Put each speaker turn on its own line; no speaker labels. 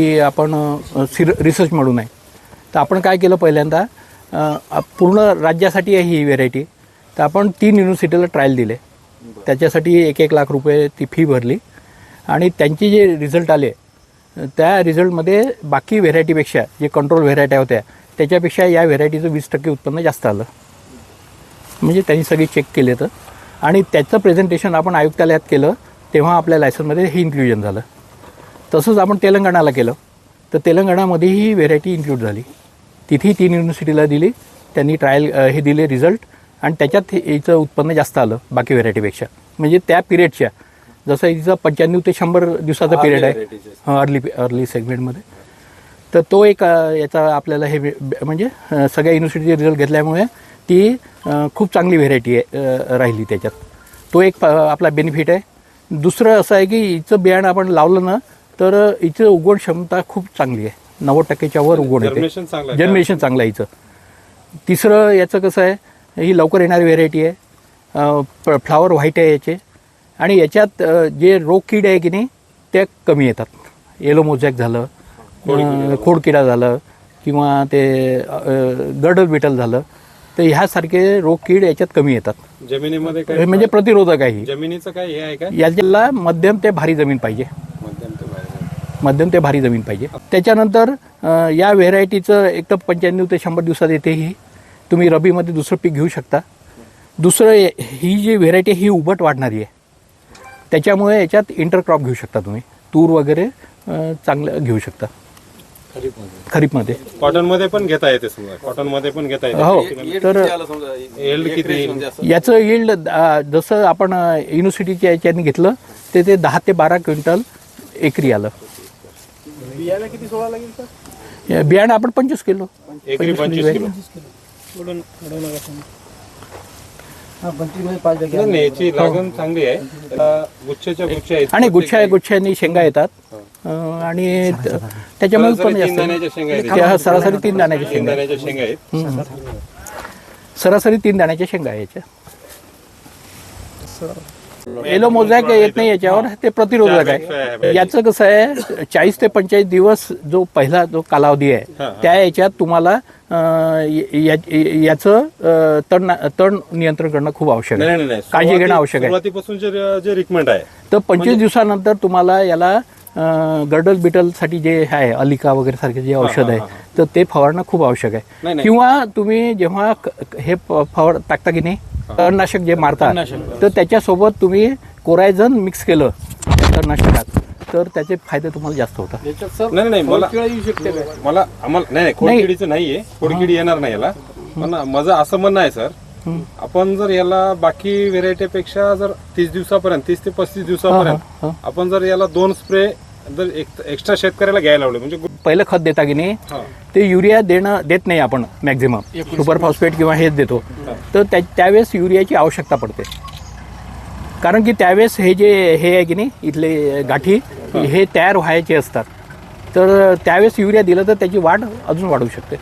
की आपण सिर रिसर्च म्हणून आहे तर आपण काय केलं पहिल्यांदा पूर्ण राज्यासाठी आहे ही व्हेरायटी. तर आपण तीन युनिव्हर्सिटीला ट्रायल दिले. त्याच्यासाठी एक एक लाख रुपये ती फी भरली. आणि त्यांचे जे रिझल्ट आले त्या रिझल्टमध्ये बाकी व्हेरायटीपेक्षा जे कंट्रोल व्हेरायट्या होत्या त्याच्यापेक्षा या व्हेरायटीचं वीस टक्के उत्पन्न जास्त आलं. म्हणजे त्यांनी सगळी चेक केले तर. आणि त्याचं प्रेझेंटेशन आपण आयुक्तालयात केलं तेव्हा आपल्या लायसनमध्ये हे इन्क्ल्युजन झालं. तसंच आपण तेलंगणाला केलं. तर तेलंगणामध्येही ही व्हेरायटी इन्क्लूड झाली. तिथेही तीन युनिव्हर्सिटीला दिली. त्यांनी ट्रायल हे दिले रिझल्ट आणि त्याच्यात हे- हिचं उत्पन्न जास्त आलं बाकी व्हेरायटीपेक्षा म्हणजे त्या पिरियडच्या जसं हिचं पंच्याण्णव ते शंभर दिवसाचा पिरियड आहे. अर्ली अर्ली सेगमेंटमध्ये तर तो एक याचा आपल्याला हे म्हणजे सगळ्या युनिव्हर्सिटीचे रिझल्ट घेतल्यामुळे ती खूप चांगली व्हेरायटी आहे राहिली त्याच्यात. तो एक प- आपला बेनिफिट आहे. दुसरं असं आहे की हिचं बियाणं आपण लावलं ना तर हिचं उगवण क्षमता खूप चांगली आहे. नव्वद टक्क्याच्या वर उगवण येते.
Germination चांगलं आहे
हिचं तिसरं याचं कसं आहे ही लवकर येणारी व्हेरायटी आहे. फ्लावर व्हाईट आहे याचे. आणि याच्यात जे रोग कीड आहे की नाही ते कमी येतात. येलो मोजॅक झालं खोडकिडा झालं. किंवा ते गडल बिटल झालं तर ह्यासारखे रोग कीड याच्यात कमी येतात.
जमिनीमध्ये
हे म्हणजे प्रतिरोधक आहे.
जमिनीचं काय हे आहे का?
याच्याला मध्यम ते भारी जमीन पाहिजे.
मध्यम ते
भारी जमीन पाहिजे. त्याच्यानंतर या व्हेरायटीचं एक तर पंच्याण्णव ते शंभर दिवसात येते ही. तुम्ही रबीमध्ये दुसरं पीक घेऊ शकता. दुसरं हे- ही जी व्हेरायटी ही उभट वाढणारी आहे. त्याच्यामुळे याच्यात इंटरक्रॉप घेऊ शकता तुम्ही. तूर वगैरे चांगलं घेऊ शकता. खरीपमध्ये.
कॉटनमध्ये पण घेता येते समजा. कॉटनमध्ये पण घेता येते.
हो. तर
एल्ड किती
याचं yield अ, जसं आपण युनिव्हर्सिटीच्या याच्याने घेतलं ते ते दहा ते बारा क्विंटल एकरी आलं. या बियाणं आपण पंचवीस किलो.
एकरी पंचवीस किलो. नाही, नाही, याची लागण चांगली आहे. त्याला गुच्छच्या गुच्छ आहेत.
आणि गुच्छा गुच्छांनी शेंगा येतात. अ, आणि त- त्याच्यामुळे उत्पन्न
सरासरी तीन
जास्त.
दाण्याच्या शेंगा आहेत.
त्या सरासरी तीन दाण्याच्या शेंगा
शेंगा आहेत.
सरासरी तीन दाण्याच्या शेंगा आहे याच्या येलो मोजॅक येत नाही याच्यावर ते प्रतिरोधक आहे. याचं कसं आहे चाळीस ते पंचेचाळीस दिवस जो पहिला जो कालावधी आहे त्या याच्यात तुम्हाला याचं तण तण नियंत्रण करणं खूप आवश्यक आहे. काळजी घेणं आवश्यक आहे.
जे रिकमेंड आहे.
तर पंचवीस दिवसानंतर तुम्हाला याला गर्डल बिटलसाठी जे आहे अलिका वगैरे सारखे जे औषध आहे तर ते फवारणं खूप आवश्यक आहे. किंवा तुम्ही जेव्हा हे फवार टाकता की नाही तणनाशक जे मारता तर त्याच्यासोबत तुम्ही कोरायझन मिक्स केलं तणनाशकात. तर त्याचे फायदे तुम्हाला जास्त होतात.
नाही नाही मला मला आम्हाला नाही नाही खोडकिडीचं नाहीये. खोडकिडी येणार नाही याला. पण माझं असं म्हणणं आहे सर. आपण जर याला बाकी व्हेरायटीपेक्षा जर तीस दिवसापर्यंत तीस ते पस्तीस दिवसापर्यंत. आपण जर याला दोन स्प्रे जर एक्स्ट्रा शेतकऱ्याला घ्यायला लावले म्हणजे गु-
पहिलं खत देता की नाही
हा.
ते युरिया देणं देत नाही आपण मॅक्झिमम सुपर फॉस्फेट किंवा हेच देतो. तर त्या त्यावेळेस युरियाची आवश्यकता पडते. कारण की त्यावेळेस हे जे हे आहे की नाही इथले गाठी हे तयार व्हायचे असतात. तर त्यावेळेस युरिया दिलं तर त्याची वाढ अजून वाढू शकते.